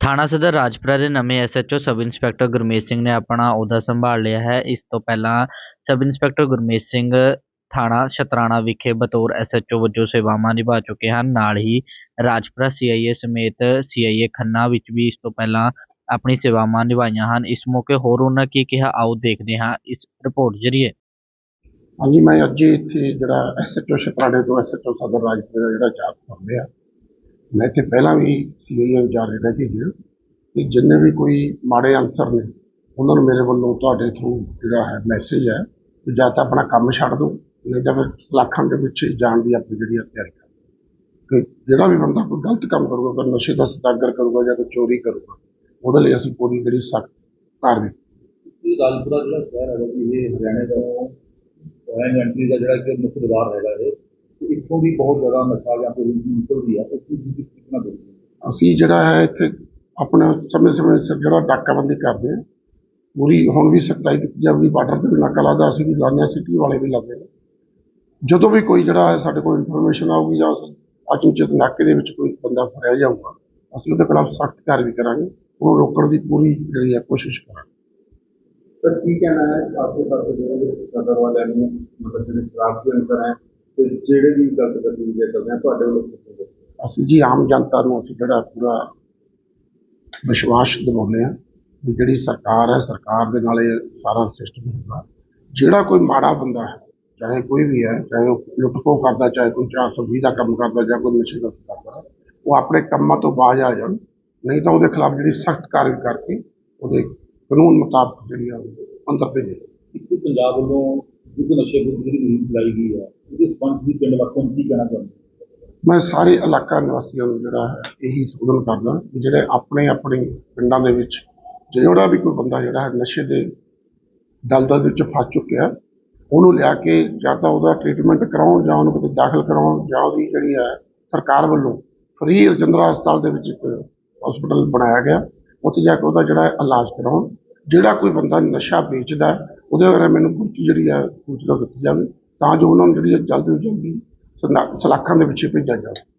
ਥਾਣਾ ਸਦਰ ਰਾਜਪੁਰਾ ਦੇ ਨਵੇਂ SHO sub inspector Gurmeet Singh ਨੇ ਆਪਣਾ ਅਹੁਦਾ ਸੰਭਾਲ ਲਿਆ ਹੈ। ਇਸ ਤੋਂ ਪਹਿਲਾਂ ਸਬ ਇੰਸਪੈਕਟਰ ਗੁਰਮੀਤ ਸਿੰਘ ਥਾਣਾ ਸ਼ਤਰਾਣਾ ਵਿਖੇ ਬਤੌਰ ਐਸਐਚਓ ਵਜੋਂ ਸੇਵਾਵਾਂ ਨਿਭਾ ਚੁੱਕੇ ਹਨ। ਨਾਲ ਹੀ ਰਾਜਪੁਰਾ ਸੀਆਈਏ ਸਮੇਤ ਸੀਆਈਏ ਖੰਨਾ ਵਿੱਚ ਵੀ ਇਸ ਤੋਂ ਪਹਿਲਾਂ ਆਪਣੀ ਸੇਵਾਵਾਂ ਨਿਭਾਈਆਂ ਹਨ। ਇਸ ਮੌਕੇ ਹੋਰ ਉਹਨਾਂ ਕੀ ਕਿਹਾ, ਆਓ ਦੇਖਦੇ ਹਾਂ ਇਸ ਰਿਪੋਰਟ ਜ਼ਰੀਏ। ਹਾਂਜੀ, ਮੈਂ ਅੱਜ ਇੱਥੇ ਜਿਹੜਾ ਐਸਐਚਓ ਸ਼ਤਰਾਣੇ ਤੋਂ ਐਸਐਚਓ ਸਦਰ ਰਾਜਪੁਰ ਜਿਹੜਾ ਚਾਰਜ ਕਰ ਲਿਆ ਮੈਂ ਇੱਥੇ ਪਹਿਲਾਂ ਵੀ ਸੀਆਈਏ ਇੰਚਾਰਜ ਰਹਿ ਕੇ ਗਿਆ ਕਿ ਜਿੰਨੇ ਵੀ ਕੋਈ ਮਾੜੇ ਅਨਸਰ ਨੇ, ਉਹਨਾਂ ਨੂੰ ਮੇਰੇ ਵੱਲੋਂ ਤੁਹਾਡੇ ਥਰੂ ਜਿਹੜਾ ਹੈ ਮੈਸੇਜ ਹੈ ਕਿ ਜਾਂ ਤਾਂ ਆਪਣਾ ਕੰਮ ਛੱਡ ਦਿਓ, ਨਹੀਂ ਤਾਂ ਫਿਰ ਲੱਖਾਂ ਦੇ ਵਿੱਚ ਜਾਣ ਦੀ ਆਪਣੀ ਜਿਹੜੀ ਹੈ। ਤਿਆਰੀ ਕਰ ਕਿ ਜਿਹੜਾ ਵੀ ਬੰਦਾ ਕੋਈ ਗਲਤ ਕੰਮ ਕਰੂਗਾ, ਕੋਈ ਨਸ਼ੇ ਦਾ ਸਦਾਗਰ ਕਰੂਗਾ ਜਾਂ ਕੋਈ ਚੋਰੀ ਕਰੂਗਾ, ਉਹਦੇ ਲਈ ਅਸੀਂ ਪੂਰੀ ਜਿਹੜੀ ਸਖਤ ਕਾਰਵਾਈ ਇਹ ਰਾਜਪੁਰਾ ਜਿਹੜਾ ਸ਼ਹਿਰ ਹੈਗਾ ਜੀ, ਇਹ ਹਰਿਆਣੇ ਦਾ ਫੋਰਨ ਕੰਟਰੀ ਦਾ ਜਿਹੜਾ ਕਿ ਮੁੱਖ ਦਰਬਾਰ ਹੈਗਾ। ਇੱਥੋਂ ਵੀ ਬਹੁਤ ਜ਼ਿਆਦਾ ਨਸ਼ਾ ਜਾਂ ਕੋਈ ਨਿਕਲਦੀ ਆ ਉਸ ਦੀ ਕਿੰਨਾ ਦੇਖਦੇ ਅਸੀਂ ਜਿਹੜਾ ਹੈ ਇੱਥੇ ਆਪਣਾ ਸਮੇਂ ਸਮੇਂ ਸਿਰ ਜਿਹੜਾ ਨਾਕਾਬੰਦੀ ਕਰਦੇ ਹਾਂ ਪੂਰੀ ਹੁਣ ਵੀ ਸਖਤਾਈ ਕੀਤੀ ਜਾਂਦੀ ਬਾਰਡਰ ਤੇ ਵੀ ਨਾਕਾ ਲੱਗਦਾ ਅਸੀਂ ਵੀ ਲਾਉਂਦੇ ਹਾਂ ਸਿਟੀ ਵਾਲੇ ਵੀ ਲਾਉਂਦੇ ਨੇ। ਜਦੋਂ ਵੀ ਕੋਈ ਜਿਹੜਾ ਹੈ ਸਾਡੇ ਕੋਲ ਇਨਫੋਰਮੇਸ਼ਨ ਆਊਗੀ ਜਾਂ ਅਚਨਚੇਤ ਨਾਕੇ ਦੇ ਵਿੱਚ ਕੋਈ ਬੰਦਾ ਫੜਿਆ ਜਾਊਗਾ ਅਸੀਂ ਉਹਦੇ ਖਿਲਾਫ ਸਖਤ ਕਾਰਵਾਈ ਕਰਾਂਗੇ ਉਹਨੂੰ ਰੋਕਣ ਦੀ ਪੂਰੀ ਜਿਹੜੀ ਹੈ ਕੋਸ਼ਿਸ਼ ਕਰਾਂਗੇ। ਸਰ ਕੀ ਕਹਿਣਾ ਹੈ? ਆਪਕੇ ਪਾਸੇ ਜਿਹੜੇ ਸਦਰ ਵਾਲਿਆਂ ਨੂੰ ਮਤਲਬ ਜਿਹੜੇ ਸ਼ਰਾਬ ਦੇ ਅਨਸਰ ਹੈ ਤੇ ਜਿਹੜੇ ਵੀ ਗਲਤ ਗਤੀਵਿਧੀਆਂ ਕਰਦੇ ਆ ਤੁਹਾਡੇ ਵੱਲੋਂ ਕੀ ਕਹਿੰਦੇ ਅਸੀਂ ਜੀ ਆਮ ਜਨਤਾ ਨੂੰ ਅਸੀਂ ਜਿਹੜਾ ਪੂਰਾ ਵਿਸ਼ਵਾਸ ਦਿਵਾਉਂਦੇ ਹਾਂ ਵੀ ਜਿਹੜੀ ਸਰਕਾਰ ਹੈ ਸਰਕਾਰ ਦੇ ਨਾਲ ਇਹ ਸਾਰਾ ਸਿਸਟਮ ਹੁੰਦਾ। ਜਿਹੜਾ ਕੋਈ ਮਾੜਾ ਬੰਦਾ ਹੈ ਚਾਹੇ ਕੋਈ ਵੀ ਹੈ ਚਾਹੇ ਉਹ ਲੁੱਟਖੋ ਕਰਦਾ ਚਾਹੇ ਕੋਈ 420 ਦਾ ਕੰਮ ਕਰਦਾ ਜਾਂ ਕੋਈ ਨਸ਼ੇ ਦਾ ਕਰਦਾ ਉਹ ਆਪਣੇ ਕੰਮਾਂ ਤੋਂ ਬਾਜ਼ ਆ ਜਾਣ। ਨਹੀਂ ਤਾਂ ਉਹਦੇ ਖਿਲਾਫ ਜਿਹੜੀ ਸਖਤ ਕਾਰਵਾਈ ਕਰਕੇ ਉਹਦੇ ਕਾਨੂੰਨ ਮੁਤਾਬਕ ਜਿਹੜੀ ਆ ਉਹ ਅੰਦਰ ਭੇਜੇ। ਇੱਕ ਪੰਜਾਬ ਵੱਲੋਂ ਯੁੱਧ ਨਸ਼ੇ ਵਿਰੁੱਧ ਜਿਹੜੀ ਮੁਹਿੰਮ ਚਲਾਈ ਗਈ ਹੈ, ਉਹਦੇ ਸੰਬੰਧ ਵਿੱਚ ਪਿੰਡ ਵਾਸੀਆਂ ਨੂੰ ਕੀ ਕਹਿਣਾ ਚਾਹੁੰਦੇ ਮੈਂ ਸਾਰੇ ਇਲਾਕਾ ਨਿਵਾਸੀਆਂ ਨੂੰ ਜਿਹੜਾ ਹੈ ਇਹੀ ਸੂਚਨ ਕਰਦਾ ਕਿ ਜਿਹੜੇ ਆਪਣੇ ਆਪਣੇ ਪਿੰਡਾਂ ਦੇ ਵਿੱਚ ਜਿਹੜਾ ਵੀ ਕੋਈ ਬੰਦਾ ਜਿਹੜਾ ਹੈ ਨਸ਼ੇ ਦੇ ਦਲਦਲ ਵਿੱਚ ਫਸ ਚੁੱਕਿਆ, ਉਹਨੂੰ ਲਿਆ ਕੇ ਜਾਂ ਤਾਂ ਉਹਦਾ ਟ੍ਰੀਟਮੈਂਟ ਕਰਾਉਣ ਜਾਂ ਉਹਨੂੰ ਕਿਤੇ ਦਾਖਲ ਕਰਾਉਣ ਜਾਂ ਉਹਦੀ ਜਿਹੜੀ ਹੈ ਸਰਕਾਰ ਵੱਲੋਂ ਫਰੀ ਰਜਿੰਦਰਾ ਹਸਪਤਾਲ ਦੇ ਵਿੱਚ ਇੱਕ ਹਸਪੀਟਲ ਬਣਾਇਆ ਗਿਆ, ਉੱਥੇ ਜਾ ਕੇ ਉਹਦਾ ਜਿਹੜਾ ਇਲਾਜ ਕਰਾਉਣ। ਜਿਹੜਾ ਕੋਈ ਬੰਦਾ ਨਸ਼ਾ ਵੇਚਦਾ ਉਹਦੇ ਬਾਰੇ ਮੈਨੂੰ ਪੂਰੀ ਜਿਹੜੀ ਆ ਸੂਚਨਾ ਦਿੱਤੀ ਜਾਵੇ, ਤਾਂ ਜੋ ਉਹਨਾਂ ਨੂੰ ਜਿਹੜੀ ਹੈ ਜਲਦੀ ਤੋਂ ਜਲਦੀ ਸਲਾ- ਸਲਾਖਾਂ ਦੇ ਪਿੱਛੇ ਭੇਜਿਆ ਜਾਵੇ।